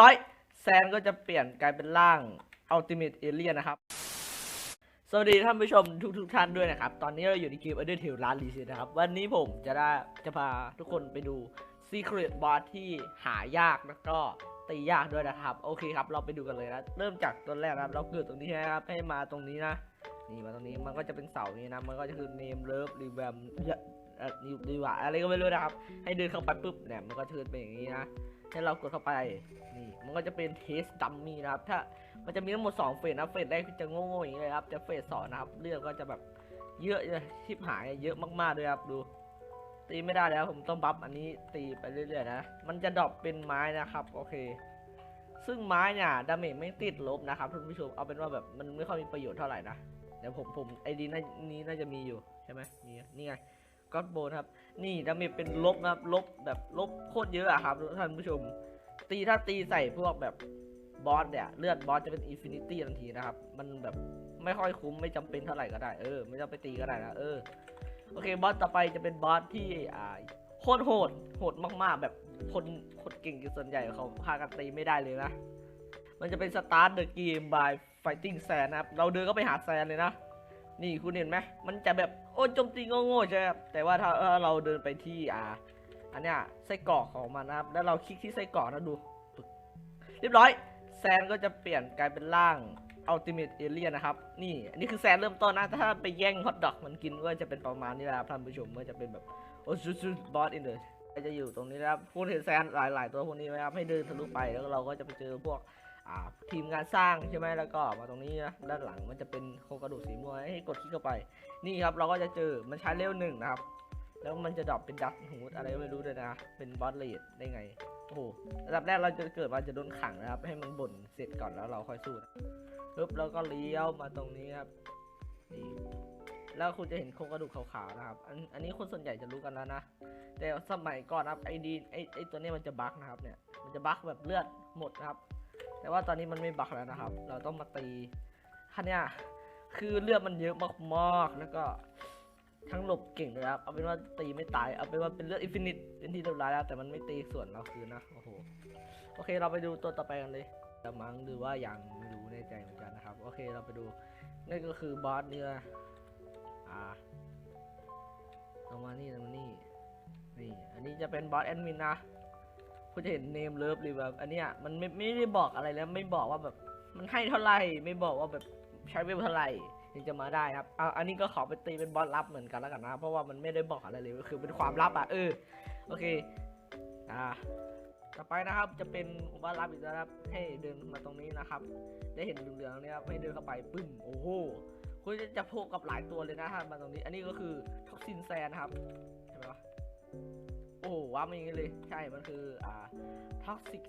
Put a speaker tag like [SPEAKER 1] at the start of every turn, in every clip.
[SPEAKER 1] ร้อย แซนก็จะเปลี่ยนกลายเป็นร่างอัลติเม e เอเลียนนะครับ สวัสดีท่านผู้ชมทุกทุกๆท่านด้วยนะครับ ตอนนี้เราอยู่ในเกม Undertale Last Reset นะครับ วันนี้ผมจะได้จะพาทุกคนไปดู Secret Boss ที่หายากแล้วก็ตียากด้วยนะครับ โอเคครับ เราไปดูกันเลยนะเริ่มจากตัวแรกนะครับ เราเกิดตรงนี้นะครับ ให้มาตรงนี้นะ นี่มาตรงนี้มันก็จะเป็นเสานี้นะ มันก็จะคือ name love r e v a m เอ่ดีว่าอะไรก็ไม่รู้นะครับ ให้เดินเข้าไปปุ๊บเนี่ยมันก็จะเป็นอย่างนี้นะให้เรากดเข้าไปนี่มันก็จะเป็นเทสดัมมี่นะครับ ถ้ามันจะมีทั้งหมด2เฟสนะเฟสแรกจะโง่ๆอย่างนี้เลยครับจะเฟสสองนะครับเรื่องก็จะแบบเยอะเลยชิบหายเยอะมากๆด้วยครับดู ตีไม่ได้แล้วผมต้องบัฟอันนี้ตีไปเรื่อยๆนะ มันจะดรอปเป็นไม้นะครับโอเค ซึ่งไม้เนี่ยดาเมจไม่ติดลบนะครับท่านผู้ชมเอาเป็นว่าแบบมันไม่ค่อยมีประโยชน์เท่าไหร่นะเดี๋ยวผมผมไอดีนี้น่าจะมีอยู่ใช่ไหมมีนี่ไง ก็อดโบนครับ นี่ดาเมจเป็นลบนะครับ ลบแบบลบโคตรเยอะอะครับท่านผู้ชม ตีถ้าตีใส่พวกแบบบอสเนี่ย เลือดบอสจะเป็นอินฟินิตี้ทันทีนะครับ มันแบบไม่ค่อยคุ้มไม่จำเป็นเท่าไหร่ก็ได้ เออ ไม่ต้องไปตีก็ได้นะ เออ โอเค บอสต่อไปจะเป็นบอสที่อ่าโคตรโหด โหดมากๆ แบบคนคนเก่งกันส่วนใหญ่เขาพากันตีไม่ได้เลยนะ มันจะเป็นสตาร์ทเดอะเกม by fighting sand นะครับ เราเดินก็ไปหาแซนเลยนะ นี่คุณเห็นไหมมันจะแบบโอ้โจมตีโง่ๆใช่ไหมครับแต่ว่าถ้าเราเดินไปที่อ่า อันเนี้ยไส้กรอกของมันนะครับ แล้วเราคลิกที่ไส้กรอกนะดู เรียบร้อย แซนก็จะเปลี่ยนกลายเป็นร่างอัลติเม e เอเลียนนะครับ นี่อันนี้คือแซนเริ่มต้นนะ ถ้าไปแย่งฮอทดอกมันกินก็จะเป็นประมาณนี้แหละครับท่านผู้ชมก็จะเป็นแบบโอ้ซูซูบอสอินเดอร์จะอยู่ตรงนี้นะครับคุณเห็นแซนหลาย ๆ ตัวพวกนี้ไหมครับให้เดินทะลุไปแล้วเราก็จะไปเจอพวก ทีมงานสร้างใช่ไหมแล้วก็มาตรงนี้นะด้านหลังมันจะเป็นโครงกระดูกสีม่วงให้กดคลิกเข้าไป นี่ครับเราก็จะเจอมันใช้เลเวลหนึ่งนะครับ แล้วมันจะดรอปเป็นดักฮูดอะไรไม่รู้ด้วยนะ เป็นบอสเลดได้ไงโอ้โหระดับแรกเราจะเกิดมาจะโดนขังนะครับ ให้มันบ่นเสร็จก่อนแล้วเราค่อยสู้นะปึ๊บแล้วก็เลี้ยวมาตรงนี้ครับนี่แล้วคุณจะเห็นโครงกระดูกขาวๆนะครับ อันอันนี้คนส่วนใหญ่จะรู้กันแล้วนะ แต่สมัยก่อนนะครับไอดีไอไอตัวนี้มันจะบั๊กนะครับเนี่ย มันจะบั๊กแบบเลือดหมดนะครับ แต่ว่าตอนนี้มันไม่บักแล้วนะครับ เราต้องมาตีคันเนี้ยคือเลือดมันเยอะมากๆ แล้วก็ทั้งหลบเก่งเลยครับ เอาเป็นว่าตีไม่ตาย เอาเป็นว่าเป็นเลือดอินฟินิตเป็นที่เรียบร้อยแล้ว แต่มันไม่ตีส่วนเราคืนนะ โอ้โห โอเค เราไปดูตัวต่อไปกันเลยจะมั้งหรือว่ายังไม่รู้แน่ใจเหมือนกันนะครับ โอเค เราไปดู นั่นก็คือบอสเนื้ออ่าลงมานี่ลงมานี่ นี่ อันนี้จะเป็นบอสแอดมินนะ คุณจะเห็นเนมเลิฟหรือแบบอันเนี้ยมันไม่ไม่ได้บอกอะไรแล้วไม่บอกว่าแบบมันให้เท่าไหร่ไม่บอกว่าแบบใช้เวลเท่าไหร่ถึงจะมาได้ครับเอาอันนี้ก็ขอไปตีเป็นบอสลับเหมือนกันแล้วกันนะเพราะว่ามันไม่ได้บอกอะไรเลยก็คือเป็นความลับอะเออโอเคอ่าต่อไปนะครับจะเป็นบอสลับอีกแล้วครับให้เดินมาตรงนี้นะครับ ได้เห็นเหลืองๆเนี่ยครับให้เดินเข้าไปปึ้มโอ้โหคุณจะจะพบกับหลายตัวเลยนะถ้ามาตรงนี้ อันนี้ก็คือท็อกซินแซนครับใช่ไหมวะ อ้ว่ามันอย่างนี้เลย ใช่ มันคือ อ่าท็อกซิก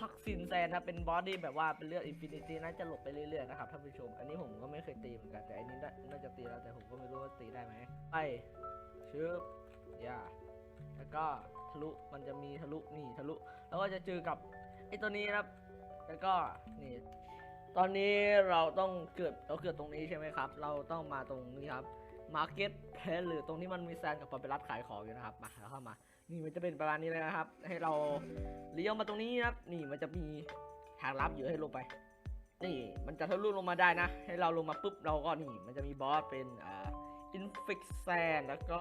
[SPEAKER 1] ท็อกซินแซนนะ เป็นบอดี้แบบว่าเป็นเลือดอินฟินิตี้น่าจะหลบไปเรื่อยๆนะครับท่านผู้ชม อันนี้ผมก็ไม่เคยตีเหมือนกัน แต่อันนี้น่าจะตีแล้ว แต่ผมก็ไม่รู้ว่าตีได้ไหมไปชึบอย่าแล้วก็ทะลุ มันจะมีทะลุ นี่ทะลุ แล้วก็จะเจอกับไอ้ตัวนี้นะครับ แล้วก็นี่ตอนนี้เราต้องเกิดเราเกิดตรงนี้ใช่ไหมครับ เราต้องมาตรงนี้ครับ มาร์เก็ตเพลหรือตรงนี้มันมีแซนกับปอเปรัสขายของอยู่นะครับมาเราเข้ามา นี่มันจะเป็นประมาณนี้เลยนะครับ ให้เราเลี้ยวมาตรงนี้นะครับ นี่มันจะมีทางลับอยู่ให้ลงไป นี่มันจะทะลุลงมาได้นะ ให้เราลงมาปุ๊บเราก็นี่ มันจะมีบอสเป็นอ่าอินฟิกแซนแล้วก็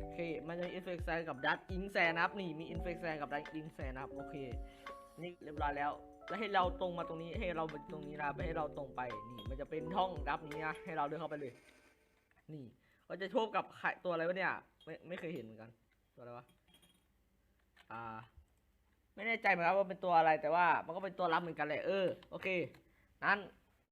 [SPEAKER 1] โอเค มันจะมีอินฟิกแซนกับดัตอิงแซนนะครับ นี่มีอินฟิกแซนกับดัตอิงแซนนะครับ โอเค นี่เรียบร้อยแล้ว แล้วให้เราตรงมาตรงนี้ ให้เราไปตรงนี้นะให้เราตรงไป นี่ มันจะเป็นห้องรับนี้นะ ให้เราเดินเข้าไปเลย นี่ก็จะโชบกับไข่ตัวอะไรวะเนี่ย ไม่ไม่เคยเห็นเหมือนกัน ตัวอะไรวะ อ่า ไม่แน่ใจเหมือนกันว่าเป็นตัวอะไรแต่ว่ามันก็เป็นตัวรับเหมือนกันแหละเออโอเค นั้น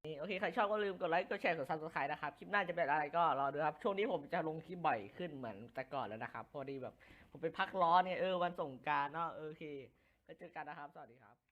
[SPEAKER 1] นี่โอเคใครชอบก็ลืมกดไลค์กดแชร์กดซับสไครต์นะครับคลิปหน้าจะเป็นอะไรก็รอดูครับช่วงนี้ผมจะลงคลิปบ่อยขึ้นเหมือนแต่ก่อนแล้วนะครับพอดีแบบผมไปพักร้อนเนี่ยเออวันสงการเนาะโอเคแล้วเจอกันนะครับ สวัสดีครับ